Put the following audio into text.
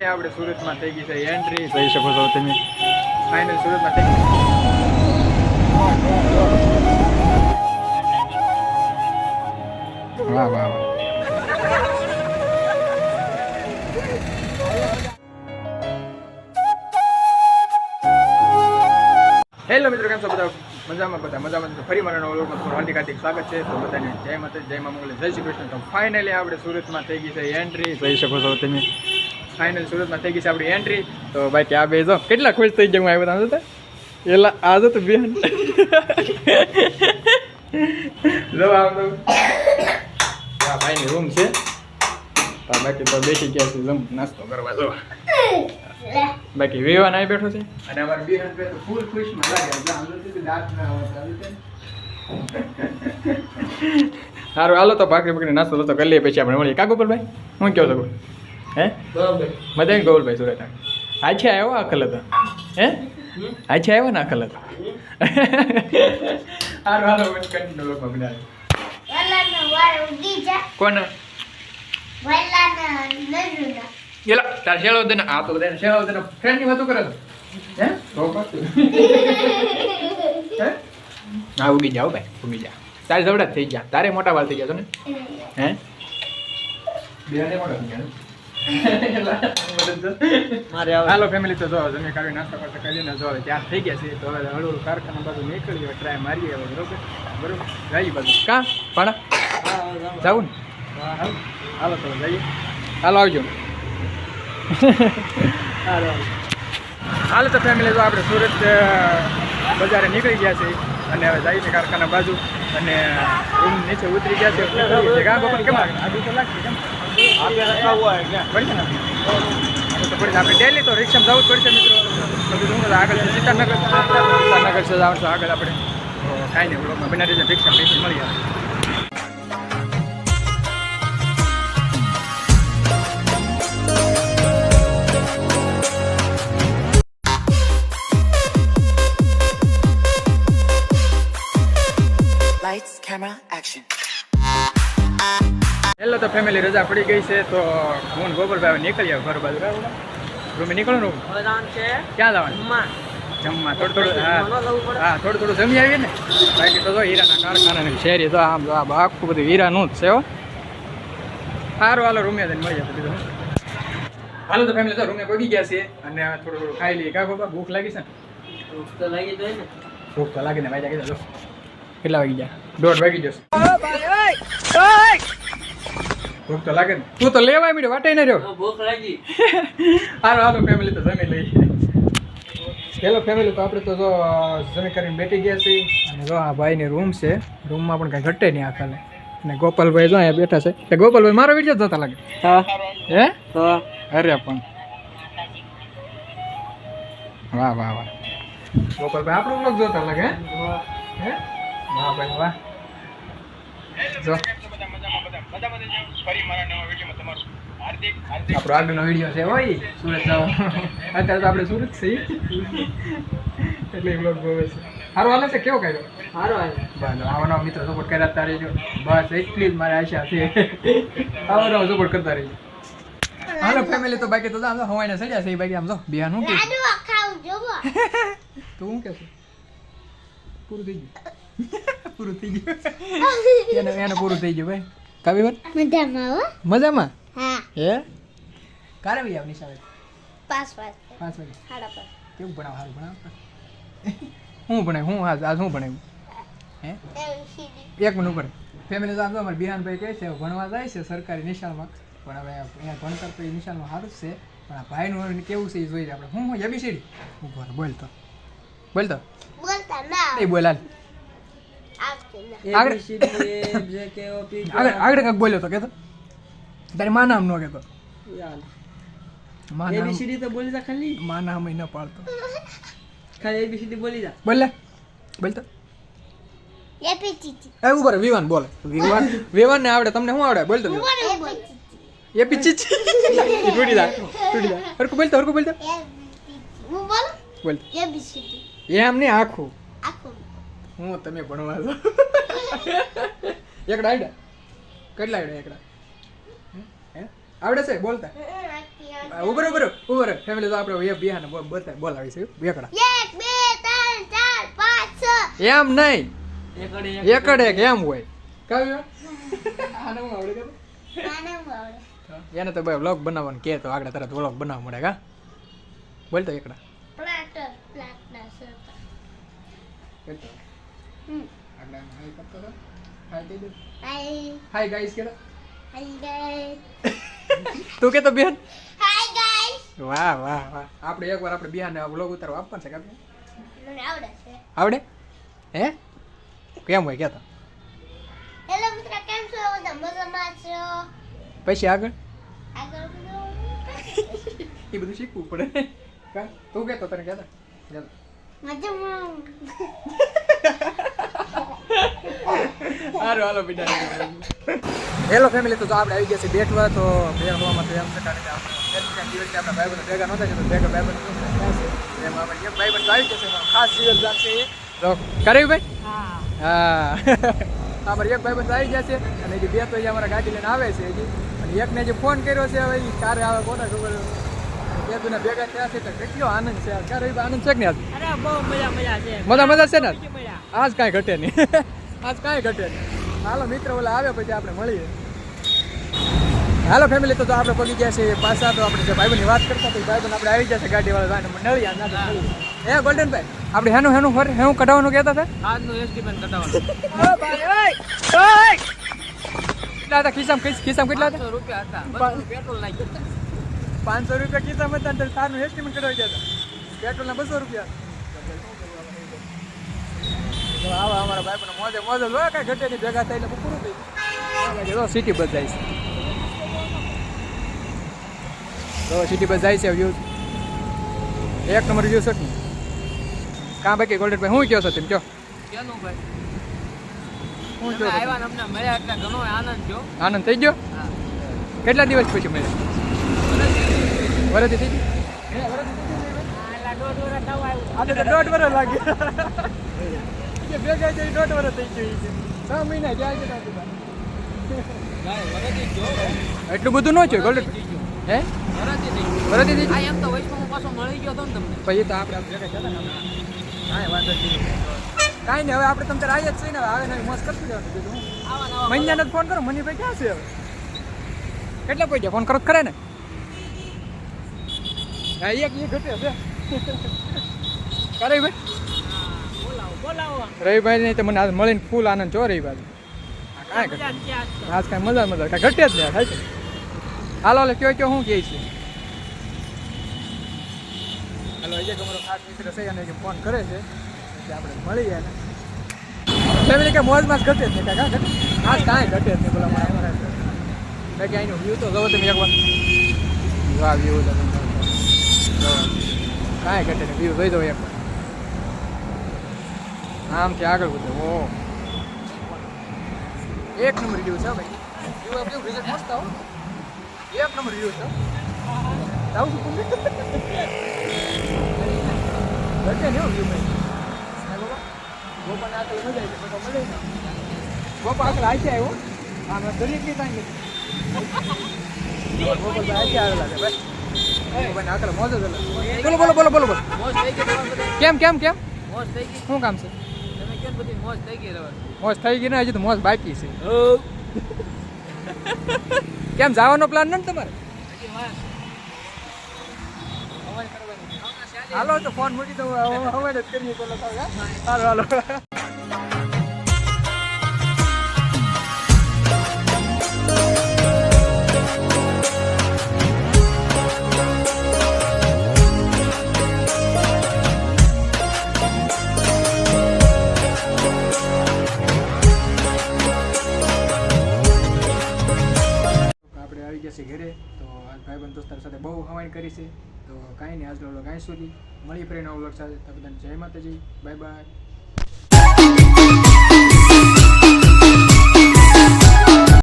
આપણે સુરતમાં થઈ ગઈ છે એન્ટ્રી જોઈ શકો છો તમે. ફાઇનલ સુરતમાં થઈ ગઈ વાહ વાહ વાહ. હેલો મિત્રો કેમ છો બધા? મજામાં બધા મજામાં તો ફરી મારા નવા લોકમાં હાર્દિક હાર્દિક સ્વાગત છે. તો બધાને જય માતા જય મા મંગલ જય શ્રી કૃષ્ણ. તો ફાઇનલી આપણે સુરતમાં થઈ ગઈ છે એન્ટ્રી જોઈ શકો છો તમે. ફાઇનલ સુરતમાં થઈ ગઈ છે આપણી એન્ટ્રી તો ભાઈ ત્યાં બે જો કેટલા ખુશ થઈ ગયા હું આવ્યો હતા એલા આ તો બેન જો આમ આ ભાઈની રૂમ છે. બાકી તો બેસી ગયા છે જમ નાસ્તો કરવા જો. બાકી વિવાન આવી બેઠો છે. અને અમારે બે તો ફૂલ ખુશમાં લાગે એટલે આમ તો કીધું દાંત ના ને. સારું હાલો તો ભાખરી ભાખરી નાસ્તો તો કરી લઈએ પછી આપણે મળીએ. કાકો પર ભાઈ હું કહો છો? હે? મજા ગોપાલભાઈ સુરત આછે આવ્યો અકલ હતો હે? આછે આવ્યો ને અકલ હતો કોણ? એલા તાર શેળો દે આ તો દે શેળો દે ફ્રેન્ડની વાતો કરે હે? તો હે? હા ઉગી જાઓ ભાઈ ઉગી જા. તારે જવડા જ થઈ ગયા. તારે મોટા વાળ થઈ ગયા છો ને હે? બે મોટા થઈ ગયા હાલો ફેમિલી તો જો જમી કાઢી નાસ્તો કરતા કરીને જો હવે ત્યાર થઈ ગયા છે, તો હવે હળવું કારખાના બાજુ નીકળીએ ટ્રાય મારીએ હવે, બરોબર? બરોબર? જઈએ બાજુ કા? પણ જાવું ને? હાલો, તો જઈએ. હાલો, આવજો. હાલો હાલ, તો ફેમિલી તો આપણે સુરત બજારે નીકળી ગયા છે અને હવે જઈએ છીએ કારખાના બાજુ અને રૂમ નીચે ઉતરી ગયા છે કેમ પડશે ને? આપણે ડેલી તો રિક્ષામાં જવું જ પડશે મિત્રો. આગળ સીતાનગર. સીતાનગર છે છે આગળ આપણે. કાંઈ નહીં બ્લોકમાં બના રીતે રિક્ષા પૈસા મળી આવે. Lights, camera, action. હેલો તો ફેમિલી રજા પડી ગઈ છે તો હું ગોપાલભાઈ નીકળી નીકળ્યા ઘર બાજુ. બરાબર રૂમે નીકળું રૂમ? ક્યાં જવાનું? જમવા. થોડું થોડું હા. હા થોડું થોડું જમી આવીએ ને. બાકી તો જો હીરાના કારખાનાની શેરી તો આમ આ આખું બધું હીરાનું જ છે હો. સારું હાલો રૂમે જઈને મળી જશે બીજું હાલો તો ફેમિલી તો રૂમે પગી ગયા છે અને થોડું થોડું ખાઈ લઈએ. કા ગોપા ભૂખ લાગી છે? ને. ભૂખ તો લાગી ને ભાઈ જાગી જો કેટલા વાગી ગયા? દોઢ વાગી જશે ભૂખ તો લાગે ને. તું તો લેવાય મીડો વાટે ન રહ્યો. ભૂખ લાગી. હાલો હાલો ફેમિલી તો જમી લઈએ. હેલો ફેમિલી તો આપણે તો જો જમી કરીને બેઠી ગયા છીએ. અને જો આ ભાઈની રૂમ છે. રૂમમાં પણ કાંઈ ઘટે નહીં આખાને અને ગોપાલભાઈ જો અહીંયા બેઠા છે. એ ગોપાલભાઈ મારો વીડિયો જોતા લાગે. હા. હે? તો અરે પણ. વાહ વાહ વાહ. ગોપાલભાઈ આપણો બ્લોગ જોતા લાગે હે? હે? વાહ ભાઈ વાહ. જો. આપણો આગળનો વીડિયો છે હોય સુરત જવાનો અત્યારે તો આપણે સુરત છીએ. એટલે બ્લોગ જોવે છે. સારું હાલે છે? કેવો કર્યો? સારો આવે બસ આવવાનો મિત્રો સપોર્ટ કર્યા તારે જો બસ એટલી જ મારે આશા છે. આવવાનો સપોર્ટ કરતા રહેજો. હાલો ફેમિલી તો બાકી તો આમ તો હવાઈને સડ્યા છે એ બાકી આમ તો બિહાર હું કે તું શું કહેશું પૂરું થઈ ગયું. પૂરું થઈ ગયું. એને એને પૂરું થઈ ગયું ભાઈ. કાવી વાત? મજામાં હો. મજામાં? હા. હે? કારે ભાઈ આવ સાહેબ પાસ પાસ પાંચ વાગે. સાડા પાંચ કેવું ભણાવ? સારું ભણાવ? હું ભણે હું આજ આજ હું ભણાવ્યું હે? એક મિનિટ ઉપર. ફેમિલી તો આમ તો અમારે બિહાનભાઈ કહે છે ભણવા જાય છે સરકારી નિશાળમાં. પણ હવે અહીંયા ભણતર તો એ નિશાળમાં સારું જ છે. પણ આ ભાઈનું કેવું છે એ જોઈએ આપણે. હું હું એબીસીડી હું બોલ બોલ તો. બોલ તો. બોલતા ના. એ બોલ હાલ. આવતું ના આગળ આગળ બોલ્યો તો કહેતો તારી માં નામ નો કેતો. એબીસીડી તો બોલી જા ખાલી. મા નામ ન પાડતો. ખાલી એબીસીડી બોલી જા. બોલ લે બોલ તો. ABCD. એ ઉપર વિવાન બોલે. વિવાન વિવાન ને આવડે તમને શું આવડે? બોલતો એ પીચી તૂટી જા તૂટી જા. હરકું બોલ હરકું બોલ તો. ABCD. હું બોલું? બોલ ABCD. એમ નહીં આખું. હું તમે ભણવા છો એકડા આડા કેટલા આડા એકડા? આવડે છે? બોલતા? ઉભરો ઉભરો ઉભરો ફેમિલી તો આપણે એ બિહાને બોલ બોલતા બોલાવી છે. એકડા એક બે ત્રણ ચાર પાંચ છ. એમ નહીં. એકડ એક. એમ હોય. કાવ્યો? આને હું આવડે કે આવડે. એને તો ભાઈ વ્લોગ બનાવવાનું કે તો આગળ તરત વ્લોગ બનાવવા મળે કા? બોલતો એકડા. પ્લાટર પ્લાટર સરતા બોલતો હમ આગળ હાય કરતો તો હાય કહી દે હાય હાય ગાઈસ કે હાય ગાઈસ તું કે તો બેન હાય ગાઈસ વાહ વાહ વાહ આપણે એકવાર આપણે બિહારને વ્લોગ ઉતારવા આપવાનું છે કાપ્યો મને આવડે છે આવડે હે કેમ હોય કેતો હેલો મિત્ર કેમ છો બધા મજામાં છો પછી આગળ આગળ બધું એ બધું શીખવું પડે કા તું કેતો તને કેતો કેતો મજામાં હારું હાલો બીજા હેલો ફેમિલી તો જો આપણે આવી ગયા છે બેઠવા તો બે હોવામાં તો એમ છે કારણ કે આપણે ભાઈ ભાઈબંધ ભેગા નહોતા જતા ભેગા ભાઈબંધ ક્યાં છે? એમાં આપણે એક ભાઈબંધ તો આવી જશે એમાં ખાસ જીવન જાણ છે એ. તો કર્યું ભાઈ? હા. હા. અમારે એક ભાઈબંધ આવી ગયા છે અને હજી બે તો અમારા ગાડી લઈને આવે છે હજી. અને એકને જે ફોન કર્યો છે હવે ઈ ક્યારે આવે કોને ખબર બે દુને ભેગા થયા છે તો કેટલો આનંદ છે આનંદ છે કે નહીં અરે બહુ મજા મજા છે. મજા મજા છે ને? આજ? કાંઈ ઘટે નહીં. આજ કાંઈ ઘટે નહીં. હાલો મિત્ર ઓલા આવે પછી આપણે મળીએ. હાલો ફેમિલી તો આપડે આપણે પગી ગયા છે પાછા તો આપણે જે ભાઈબંધની વાત કરતા તો ભાઈબંધ આપણે આવી છે ગાડીવાળા મળીએ ના તો ગોલ્ડન ભાઈ આપણે હેનું હેનું ફર હેનું કઢાવવાનું કહેતા હતા? આજનું કટાવવાનું ઓ ભાઈ ઓય કેટલા હતા? ખિસ્સામાં ખિસ્સામાં કેટલા હતા? રૂપિયા હતા. પેટ્રોલ નાખ્યું. પાંચસો રૂપિયા ખિસ્સામાં હતા અને તારનું એસ્ટિમેટ કઢાવી ગયા હતા પેટ્રોલના બસો રૂપિયા. આવા અમારા ભાઈ પણ મોજે મોજે લો કાંઈ ઘટે નહીં ભેગા થઈને પૂરું થઈ ગયું સિટી બસ જાય છે. તો સિટી બસ જાય છે વ્યૂઝ એક નંબર વ્યૂ છે કાં બાકી ગોલ્ડન ભાઈ હું કહો છો તેમ કહો કેનું ભાઈ? આનંદ થઈ ગયો? કેટલા દિવસ પછી મળ્યા? હે, થઈ ગઈ? આટલા દોઢ વર્ષ તો લાગે. કે ભેગા જઈ દોઢ વર્ષ થઈ ગયું છે. છ મહિના જાય છે. એટલું બધું ન છે ગોલ્ડ હે? થઈ આ ગઈ એમ તો વૈષ્ણવ પાછો મળી ગયો હતો ને તમને. પછી તો આપણે ભેગા છે ને કાંઈ વાંધો નથી કાંઈ નહીં હવે આપણે તમે તારે જ છીએ ને હવે આવે ને મોસ કરતું જાવ બીજું મહિનાને ફોન કરો મની ભાઈ ક્યાં છે હવે? કેટલા પૈસા ફોન કરો ખરે ને. હા, એક એ ઘટે છે. કરે ભાઈ રવિભાઈ નહીં તો મને આજ મળીને ફૂલ આનંદ છો રવિભાઈ. કાંઈ છે આજ. કાંઈ મજા મજા કાંઈ ઘટે જ નહીં થાય છે હાલો હાલો, કયો કયો શું કહે છે? હાલો એક અમારો ખાસ મિત્ર છે અને ફોન કરે છે આપણે મળીએ ને ફેમિલી કે મોજમાં જ ઘટે જ નહીં, કાંઈ ઘટે આજ કાંઈ ઘટે જ નહીં બોલા મારા અમારા મેં કે અહીંનું વ્યૂ તો જોવો તમે એકવાર. વાહ વ્યૂ તમે. કાંઈ ઘટે નહીં. બીજું જોઈ દો આમ આમથી આગળ વધે. ઓ. એક નંબર વ્યૂ છે, ભાઈ. વ્યૂ આપ કેવું રિઝલ્ટ આવો. એક નંબર વ્યૂ છે. આવું શું તમે ઘટે નહીં વ્યૂ ભાઈ. આગળ મજા આવી ગોપા મળે ગોપા આગળ આઈ આવ્યો. આમ દરેકની આઈ આવેલા છે, ભાઈ. બોલો બોલો બોલો બોલો બોલો? કેમ કેમ કેમ? શું કામ છે? મોજ થઈ ગઈ ને હજી તો મોજ બાકી છે. કેમ, જવાનો પ્લાન નથી તમારે? હાલો, તો ફોન મૂકી દઉં. હવે જ કરીએ તો હાલો. તો આજ ભાઈબંધ દોસ્તાર સાથે બહુ હવાઈ કરી છે. તો કાંઈ નહીં, આજનો વ્લોગ અહીં સુધી. મળી ફરીને વ્લોગ સાથે. તો બધાને જય માતાજી. Bye bye